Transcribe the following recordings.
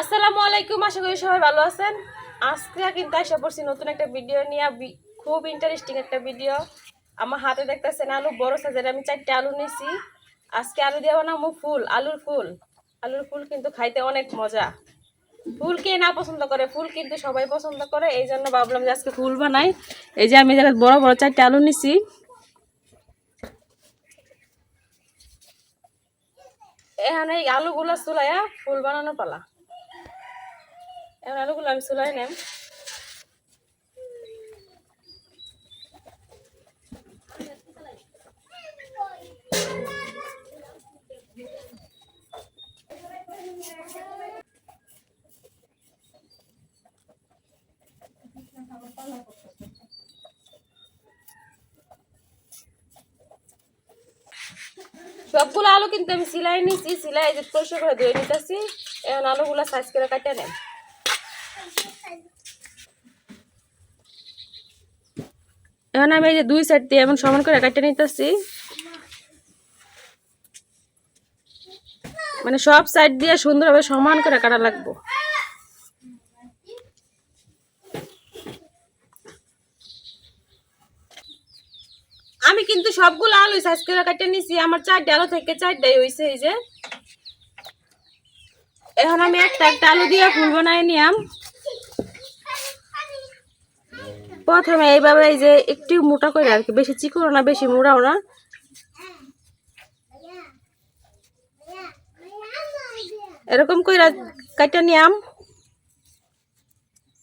আসসালামু আলাইকুম, আশা করি সবাই ভালো আছেন। আজকে কিন্তু আশা করছি নতুন একটা ভিডিও নিয়ে খুব ইন্টারেস্টিং একটা ভিডিও। আমার হাতে দেখতেছেন আলু, বড় সাইজের, আমি চারটে আলু নিয়েছি। আজকে আলু দিয়ে বানাবো ফুল, আলুর ফুল। আলুর ফুল কিন্তু খাইতে অনেক মজা। ফুল কে না পছন্দ করে, ফুল কিন্তু সবাই পছন্দ করে, এই জন্য ভাবলাম যে আজকে ফুল বানাই। এই যে আমি জায়গায় বড় বড় চারটে আলু নিছি। এখন এই আলুগুলো চুলাইয়া ফুল বানানো পালা। এখন আলুগুলো আমি চুলাই নেম। সবগুলো আলু কিন্তু আমি সিলাই নিছি, সিলাই যে পরিষ্কার করে ধুয়ে নিতেছি। এখন আলুগুলো সাইজ করে কাটিয়ে নেন এখন আমি এই যে দুই সাইড দিয়ে এমন সমান করে কাটিয়ে নিতেছি। মানে সব সাইড দিয়ে সুন্দরভাবে সমান করে কাটা লাগবো আমি কিন্তু সবগুলো আলু সাইজ করে কাটে নিছি, আমার চারটে আলু থেকে চারটাই হয়েছে এই যে। এখন আমি একটা একটা আলু দিয়ে ফুল বানাই নিয়াম। প্রথমে এইভাবে এই যে একটু মোটা করে আর কি, বেশি চিকনো না, বেশি মোড়াও না। এরকম করে কাটা নিয়াম।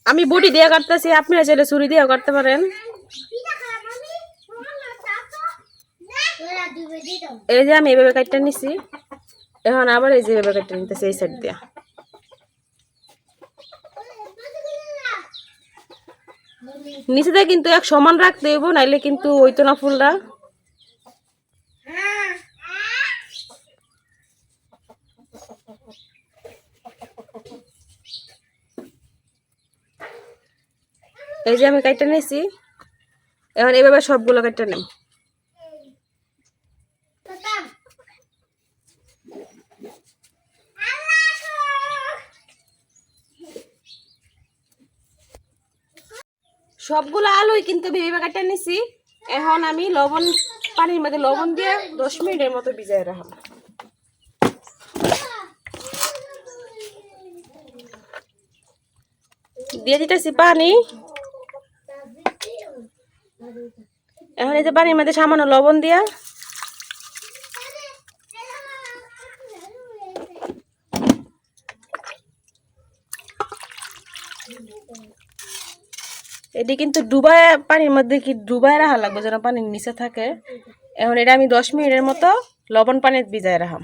আমি বডি দিয়ে কাটতেছি আপনারা চাইলে ছুরি দিয়েও কাটতে পারেন। এই যে আমি এইভাবে কাটটা নিছি, এখন আবার এই যে এইভাবে কাটটা নিতেছি, এই সাইড দিয়া। নিচেতে কিন্তু এক সমান রাখতে হইব, নাইলে কিন্তু হইতো না ফুলটা। এই যে আমি কাটটা নিছি, এখন এইভাবে সবগুলো কাটটা নেই সবগুলো আলুই কিন্তু ভেবে কাটা নিছি। এখন আমি লবণ, পানির মধ্যে লবণ দিয়ে দশ মিনিটের মতো ভিজাই রাখলাম দিয়ে দিতেছি পানি। এখন এই যে পানির মধ্যে সামান্য লবণ দিয়া এটি কিন্তু ডুবায় পানির মধ্যে কি ডুবায় রাখা লাগবে যেন পানির নিচে থাকে? এখন এটা আমি দশ মিনিটের মতো লবণ পানির ভিজায় রাখাম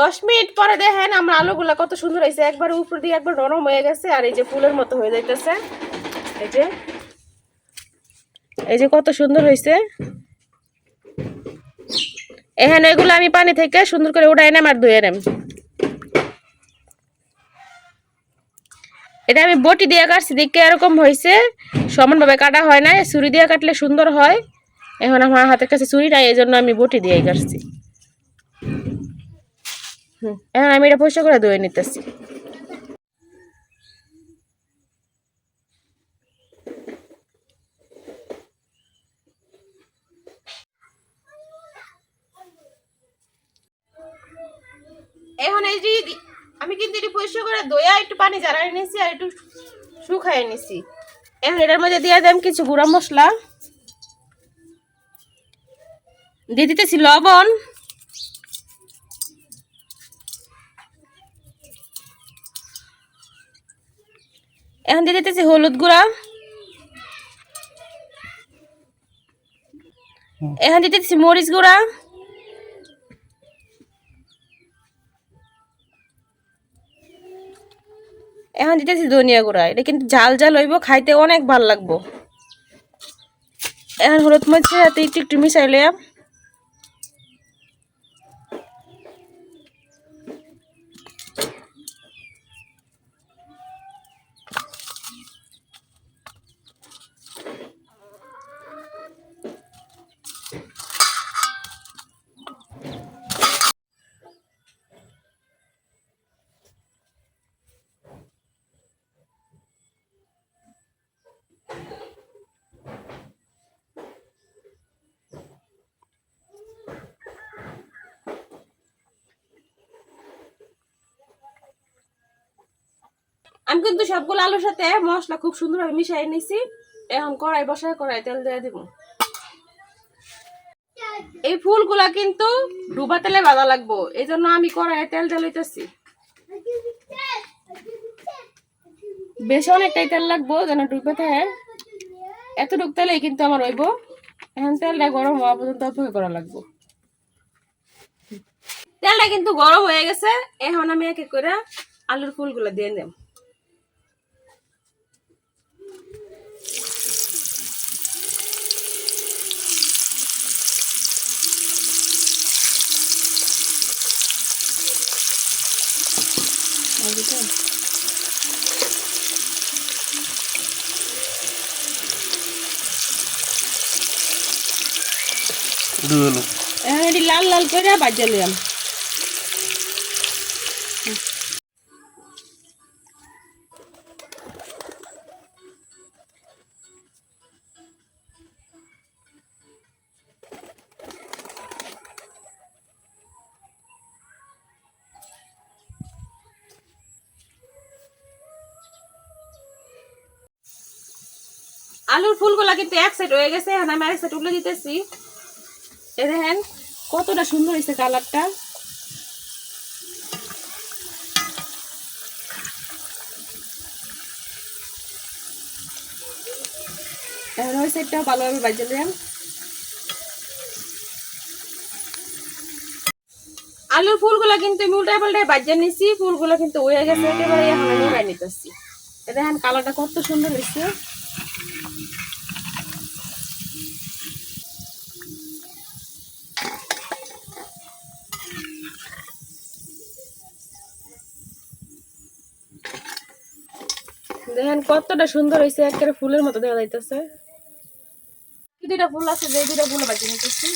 দশ মিনিট পরে দেখেন আমার আলুগুলা কত সুন্দর হয়েছে। একবার উপর দিয়ে একবার নরম হয়ে গেছে আর এই যে ফুলের মতো হয়ে যাইতেছে। এই যে এই যে কত সুন্দর হয়েছে। এখানে এগুলো আমি পানি থেকে সুন্দর করে উঠাই নেম আর ধুয়ে নেম। এটা আমি বটি দিয়ে কাটছি দিকে এরকম হয়েছে। সমানভাবে কাটা হয় না ছুরি দিয়ে কাটলে সুন্দর হয়। এখন আমার হাতের কাছে ছুরি নাই এই জন্য আমি বটি দিয়েই কাটছি। এখন আমি এটা পরিষ্কার করে ধুয়ে নিতেছি। এখন এই যে আমি কিন্তু এটি পরিষ্কার করে দইয়া একটু পানি জ্বালাই নিয়েছি আর একটু শুকাই নিছি। এখন এটার মধ্যে দিয়ে দিলাম কিছু গুঁড়া মশলা। দিয়ে দিতেছি লবণ। এখন দিয়ে দিতেছি হলুদ গুঁড়া। এখন দিয়ে দিতেছি মরিচ গুঁড়া। এখন দিতেছি ধনিয়া গুঁড়া। এটা কিন্তু ঝাল ঝাল হইব, খাইতে অনেক ভালো লাগবো। এখন হলুদ মরিচের সাথে একটু একটু মিশাইলে আমি কিন্তু সবগুলো আলুর সাথে মশলা খুব সুন্দরভাবে মিশাই নিছি এখন কড়াই বসায় কড়াই তেল দিয়ে দিব। এই ফুলগুলা কিন্তু ডুবা তেলে ভাজা লাগবো এই জন্য আমি কড়াইয়ে তেল জ্বালাইতেছি বেশ অনেকটাই তেল লাগবো যেন ডুবে থাকে। এতটুক তেলেই কিন্তু আমার হইব। এখন তেলটা গরম হওয়া পর্যন্ত অপেক্ষা করা লাগবো। তেলটা কিন্তু গরম হয়ে গেছে, এখন আমি এক এক করে আলুর ফুলগুলো দিয়ে দেব এটি লাল লাল করে বাজিয়ে আলুর ফুলগুলা কিন্তু এক সাইড হয়ে গেছে, এখন আমি আরেক সাইড উল্লে দিতেছি। এ দেখেন, কতটা সুন্দর হয়েছে কালারটা। এখন ওই সাইডটা ভালোভাবে বাজিয়ে দিলাম আলুর ফুলগুলো কিন্তু আমি উল্টায় পাল্টায় বাজিয়ে নিছি, ফুলগুলো কিন্তু হয়ে গেছে, একেবারে এখন আমি নিতেছি। দেখেন, কালারটা কত সুন্দর হয়েছে। দেখেন কতটা সুন্দর হয়েছে, একেবারে ফুলের মতো দেখা যাইতেছে। দুইটা ফুল আছে যে দুইটা ফুল বাজিয়ে নিতেছি।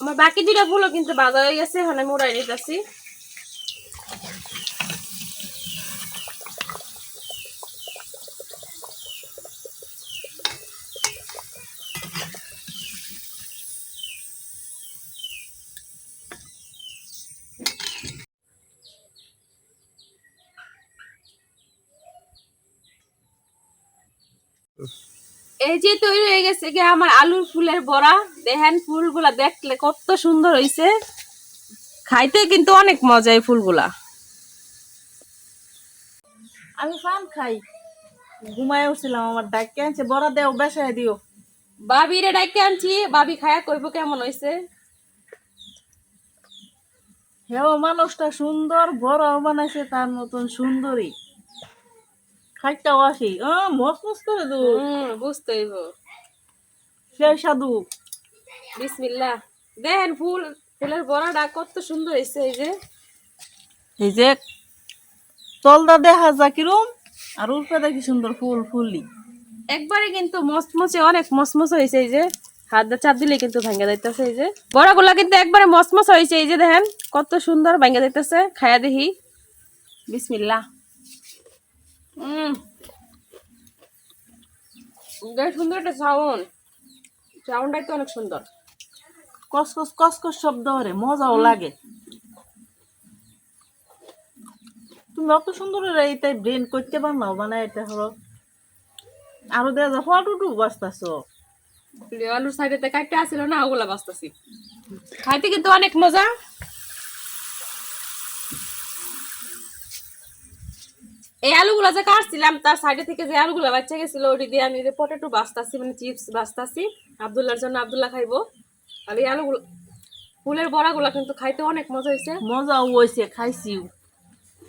আমার বাকি দুইটা ফুলও কিন্তু বাজা হয়ে গেছে, এখন আমি উড়াই নিতেছি। এই যে তৈরি হয়ে গেছে কি আমার আলুর ফুলের বড়া। দেখেন ফুলগুলা দেখলে কত সুন্দর হইছে। খাইতে কিন্তু অনেক মজা এই ফুলগুলা। আমি ফান খাই। ঘুমায় উঠছিলাম আমার ডাক্কে আনছে বড়া দেও বেসায় দিও। বাবি রে ডাইকে আনছি বাবি খায়া কইব কেমন হইছে? হেও মানুষটা সুন্দর বড় বানাইছে তার মতন সুন্দরী। খাইটাও আসি ও মস মস করে দু হুম বুঝতে হইব সেই সাধু বিসমিল্লাহ। দেখেন ফুল ফুলের বড়াটা কত সুন্দর হইছে এই যে। এই যে তলদা দেখা যা কিরম আর উপরে দেখি সুন্দর ফুল ফুললি। একবারে কিন্তু মচমচে অনেক মচমচ হয়েছে এই যে। হাত দিয়ে চাপ দিলে কিন্তু ভাঙ্গা যাইতেছে এই যে। বড়াগুলা কিন্তু একবারে মচমচ হয়েছে এই যে দেখেন। কত সুন্দর ভাঙ্গা যাইতেছে। খায়া দেখি। বিসমিল্লা উম বেশ সুন্দর একটা সাউন্ড সাউন্ডটাই তো অনেক সুন্দর। কসকস কসকস শব্দ হরে মজাও লাগে। তুমি অত সুন্দর এইটাই ব্রেন করতে বানাও বানায় এটা হলো। আরও দেখা যায় ফটো বাঁচতাছো আলুর সাইডেতে কাটতে আসছিল না ওগুলা বাঁচতেছি খাইতে কিন্তু অনেক মজা। এই আলুগুলো যে কাটছিলাম তার সাইডে থেকে যে আলুগুলো বাচ্চা গেছিল ওটি দিয়ে আমি যে পটেটো বাস্তাছি মানে চিপস বাস্তাছি আবদুল্লার জন্য আবদুল্লাহ খাইবো। আর এই আলুগুলো ফুলের বড়াগুলো কিন্তু খাইতে অনেক মজা হয়েছে মজাও হয়েছে খাইছিও।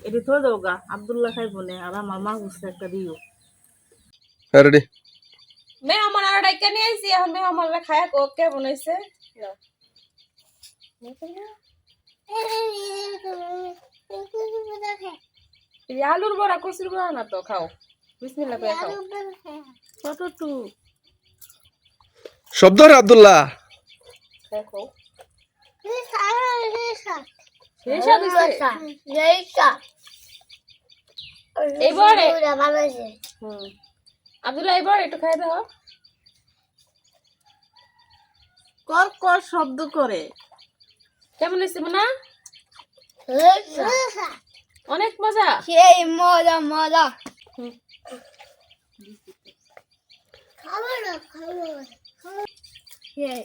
এটি থৈ দাও গা আবদুল্লাহ খাইব নে আর আমার মা গুছতে একটা দিও। হ্যাঁ রেডি মেহমান আর ডাইকা নিয়ে আইছি এখন মেহমানরা খায়া কো কেমন হয়েছে এই আলুর বড়া কচুর বড়া না তো খাও। বিসমিল্লাহ করে খাও। কতটু শব্দ রে আব্দুল্লাহ। দেখো। সেই স্বাদ হইছে। এইবারে হুম। আব্দুল্লাহ এবার একটু খাই দাও। কর কর শব্দ করে। কেমন হয়েছে না অনেক মজা। সেই মজা মজা। খাব না খাব সেই।